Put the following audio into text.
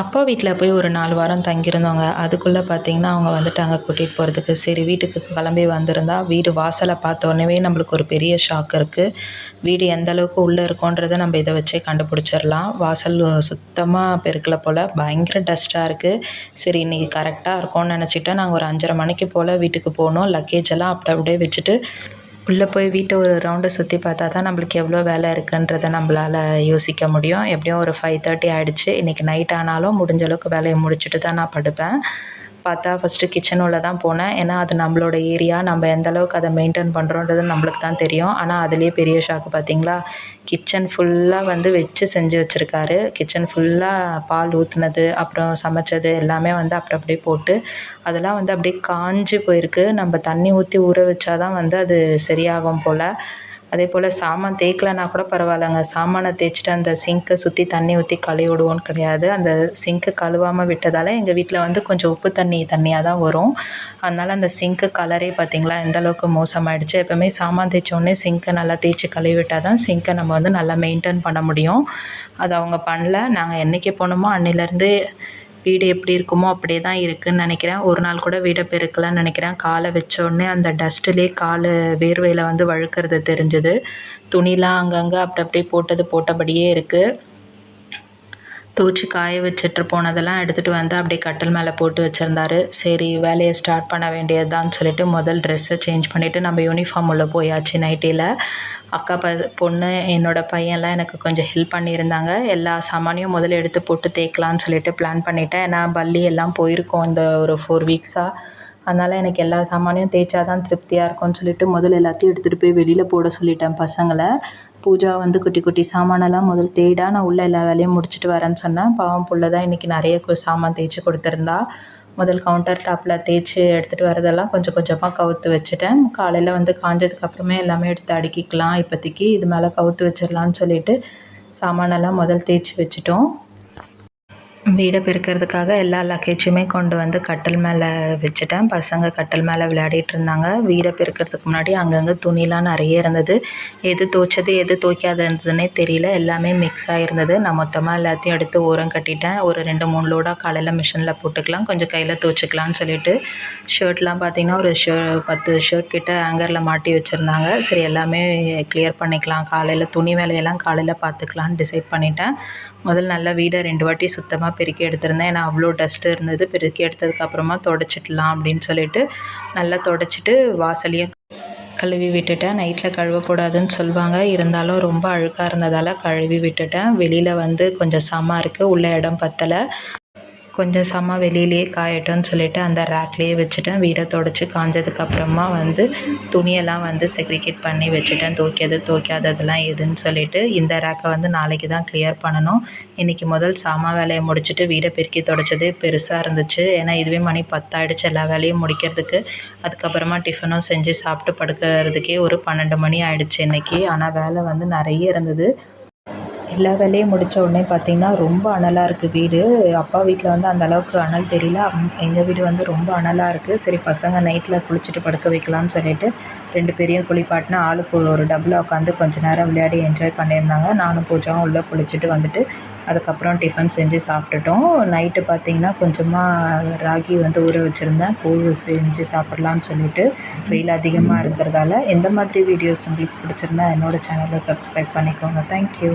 அப்பா வீட்டில் போய் ஒரு நாலு வாரம் தங்கியிருந்தோங்க அதுக்குள்ளே பார்த்திங்கன்னா அவங்க வந்துட்டாங்க கூட்டிகிட்டு போகிறதுக்கு சரி வீட்டுக்கு கிளம்பி வந்திருந்தா வீடு வாசலை பார்த்த நம்மளுக்கு ஒரு பெரிய ஷாக் இருக்குது வீடு எந்த அளவுக்கு உள்ளே இருக்கோன்றதை நம்ம இதை வச்சே கண்டுபிடிச்சிடலாம். வாசல் சுத்தமாக பெருக்கல போல் பயங்கர டஸ்ட்டாக இருக்குது சரி இன்றைக்கி கரெக்டாக இருக்கும்னு நினச்சிட்டு நாங்கள் ஒரு அஞ்சரை மணிக்கு போல் வீட்டுக்கு போனோம் லக்கேஜ் எல்லாம் அப்படி அப்படியே வச்சுட்டு உள்ளே போய் வீட்டை ஒரு ரவுண்டை சுற்றி பார்த்தா தான் நம்மளுக்கு எவ்வளோ வேலை இருக்குன்றதை நம்மளால் யோசிக்க முடியும். எப்படியும் ஒரு ஃபைவ் தேர்ட்டி ஆகிடுச்சு இன்றைக்கி நைட் ஆனாலும் முடிஞ்ச அளவுக்கு வேலையை முடிச்சுட்டு தான் நான் படுப்பேன். பார்த்தா ஃபஸ்ட்டு கிச்சன் தான் போனேன். ஏன்னா அது நம்மளோட ஏரியா நம்ம எந்த அளவுக்கு அதை மெயின்டைன் பண்ணுறோன்றது நம்மளுக்கு தான் தெரியும். ஆனால் அதுலேயே பெரிய ஷாக்கு பார்த்தீங்களா? கிச்சன் ஃபுல்லாக வந்து வச்சு செஞ்சு வச்சுருக்காரு. கிச்சன் ஃபுல்லாக பால் ஊற்றுனது அப்புறம் சமைச்சது எல்லாமே வந்து அப்புறம் அப்படியே போட்டு அதெல்லாம் வந்து அப்படியே காஞ்சு போயிருக்கு. நம்ம தண்ணி ஊற்றி ஊற வச்சா தான் வந்து அது சரியாகும் போல். அதே போல் சாமான் தேய்க்கலனா கூட பரவாயில்லங்க. சாமானை தேய்ச்சிட்டு அந்த சிங்க்கை சுற்றி தண்ணி ஊற்றி கழுவி விடுவோன்னு கிடையாது. அந்த சிங்க்கை கழுவாமல் விட்டதால் எங்கள் வீட்டில் வந்து கொஞ்சம் உப்பு தண்ணி தண்ணியாக தான் வரும். அதனால் அந்த சிங்க்கு கலரே பார்த்திங்களா எந்தளவுக்கு மோசமாயிடுச்சு எப்போவுமே சாமான் தேய்ச்சோடனே சிங்க்கை நல்லா தேய்ச்சி கழுவி விட்டால் தான் சிங்க்கை நம்ம வந்து நல்லா மெயின்டைன் பண்ண முடியும். அது அவங்க பண்ணல. நாங்கள் என்றைக்கு போனோமோ அன்னிலேருந்து வீடு எப்படி இருக்குமோ அப்படியே தான் இருக்குதுன்னு நினைக்கிறேன். ஒரு நாள் கூட வீடை பெருக்கலாம்னு நினைக்கிறேன். காலை வச்சோடனே அந்த டஸ்ட்டுலேயே கால் வேர்வையில் வந்து வழுக்கிறது தெரிஞ்சுது. துணிலாம் அங்கங்கே அப்படி அப்படியே போட்டது போட்டபடியே இருக்குது தூச்சி காய வச்சுட்டு போனதெல்லாம் எடுத்துகிட்டு வந்து அப்படியே கட்டில் மேலே போட்டு வச்சுருந்தாரு. சரி வேலையை ஸ்டார்ட் பண்ண வேண்டியதுதான்னு சொல்லிட்டு முதல் ட்ரெஸ்ஸை சேஞ்ச் பண்ணிவிட்டு நம்ம யூனிஃபார்ம் உள்ளே போயாச்சு நைட்டியில் அக்கா ப பொண்ணு என்னோடய பையன்லாம் எனக்கு கொஞ்சம் ஹெல்ப் பண்ணியிருந்தாங்க. எல்லா சாமானையும் முதல்ல எடுத்து போட்டு தேய்க்கலான்னு சொல்லிட்டு பிளான் பண்ணிவிட்டேன் ஏன்னா பள்ளி எல்லாம் போயிருக்கோம் இந்த ஒரு ஃபோர் வீக்ஸாக அதனால் எனக்கு எல்லா சாமானையும் தேய்ச்சா தான் திருப்தியாக இருக்கும்னு சொல்லிட்டு முதல்ல எல்லாத்தையும் எடுத்துகிட்டு போய் வெளியில் போட சொல்லிட்டேன் பசங்களை. பூஜா வந்து குட்டி குட்டி சாமானெல்லாம் முதல் தேய்டா நான் உள்ளே எல்லா வேலையும் முடிச்சுட்டு வரேன்னு சொன்னேன். பாவம் புள்ள தான் இன்றைக்கி நிறைய சாமான் தேய்ச்சி கொடுத்துருந்தா. முதல் கவுண்டர் டாப்பில் தேய்ச்சி எடுத்துகிட்டு வரதெல்லாம் கொஞ்சம் கொஞ்சமாக கவுத்து வச்சுட்டேன். காலையில் வந்து காஞ்சதுக்கப்புறமே எல்லாமே எடுத்து அடுக்கிக்கலாம் இப்போதைக்கு. இது மேலே கவுத்து வச்சிடலான்னு சொல்லிட்டு சாமானெல்லாம் முதல் தேய்ச்சி வச்சுட்டோம். வீடை பெருக்கிறதுக்காக எல்லா லக்கேஜுமே கொண்டு வந்து கட்டில் மேலே வச்சுட்டேன். பசங்க கட்டில் மேலே விளையாடிட்டு இருந்தாங்க. வீடை பெருக்கிறதுக்கு முன்னாடி அங்கங்கே துணிலாம் நிறைய இருந்தது. எது துவைச்சது எது துவைக்காததுன்னே தெரியல. எல்லாமே மிக்ஸ் ஆகிருந்தது நான் மொத்தமாக எல்லாத்தையும் எடுத்து ஓரம் கட்டிட்டேன். ஒரு ரெண்டு மூணு லோடாக காலையில் மிஷினில் போட்டுக்கலாம். கொஞ்சம் கையில் துவைச்சிக்கலாம்னு சொல்லிட்டு ஷர்ட்லாம் பார்த்திங்கன்னா ஒரு ஷே பத்து ஷர்ட் கிட்ட ஆங்கரில் மாட்டி வச்சுருந்தாங்க. சரி எல்லாமே கிளியர் பண்ணிக்கலாம். காலையில் துணி வேலையெல்லாம் காலையில் பார்த்துக்கலான்னு டிசைட் பண்ணிட்டேன். முதல் நல்லா வீடை ரெண்டு வாட்டி சுத்தமாக பெருக்கி எடுத்திருந்தேன். ஏன்னா அவ்வளோ டஸ்ட்டு இருந்தது. பெருக்கி எடுத்ததுக்கப்புறமா தொடச்சிடலாம் அப்படின்னு சொல்லிட்டு நல்லா தொடச்சிட்டு வாசலையும் கழுவி விட்டுட்டேன். நைட்டில் கழுவக்கூடாதுன்னு சொல்லுவாங்க. இருந்தாலும் ரொம்ப அழுக்காக இருந்ததால் கழுவி விட்டுட்டேன். வெளியில் வந்து கொஞ்சம் சம இருக்குது உள்ள இடம் பத்தலை. கொஞ்சம் செம்ம வெளியிலேயே காயட்டும்னு சொல்லிவிட்டு அந்த ரேக்லேயே வச்சுட்டேன். வீடை தொடச்சி காஞ்சதுக்கப்புறமா வந்து துணியெல்லாம் வந்து செக்ரிகேட் பண்ணி வச்சுட்டேன். துவைக்கிறது துவைக்காததெல்லாம் எதுன்னு சொல்லிவிட்டு இந்த ரேக்கை வந்து நாளைக்கு தான் கிளியர் பண்ணணும். இன்றைக்கி முதல் சாமா வேலையை முடிச்சுட்டு வீடை பெருக்கி தொடச்சதே பெருசாக இருந்துச்சு. ஏன்னா இதுவே மணி பத்தாயிடுச்சு எல்லா வேலையும் முடிக்கிறதுக்கு. அதுக்கப்புறமா டிஃபனும் செஞ்சு சாப்பிட்டு படுக்கிறதுக்கே ஒரு பன்னெண்டு மணி ஆயிடுச்சு இன்றைக்கி ஆனால் வேலை வந்து நிறைய இருந்தது. எல்லா வேலையும் முடித்த உடனே பார்த்திங்கன்னா ரொம்ப அனலாக இருக்குது வீடு. அப்பா வீட்டில் வந்து அந்த அளவுக்கு அனல் தெரியல. எங்கள் வீடு வந்து ரொம்ப அனலாக இருக்குது சரி பசங்க நைட்டில் குளிச்சுட்டு படுக்க வைக்கலான்னு சொல்லிட்டு ரெண்டு பேரையும் குளிப்பாட்டினா ஆளுக்கு ஒரு டபுளாக உட்காந்து கொஞ்ச நேரம் விளையாடி என்ஜாய் பண்ணியிருந்தாங்க. நானும் பூஜாவும் உள்ளே குளிச்சுட்டு வந்துட்டு அதுக்கப்புறம் டிஃபன் செஞ்சு சாப்பிட்டுட்டோம். நைட்டு பார்த்திங்கன்னா கொஞ்சமாக ராகி வந்து ஊற வச்சுருந்தேன். கூழ் செஞ்சு சாப்பிட்லான்னு சொல்லிட்டு வெயில் அதிகமாக இருக்கிறதால. எந்த மாதிரி வீடியோஸ் உங்களுக்கு பிடிச்சிருந்தா என்னோடய சேனலை சப்ஸ்கிரைப் பண்ணிக்கோங்க. தேங்க்யூ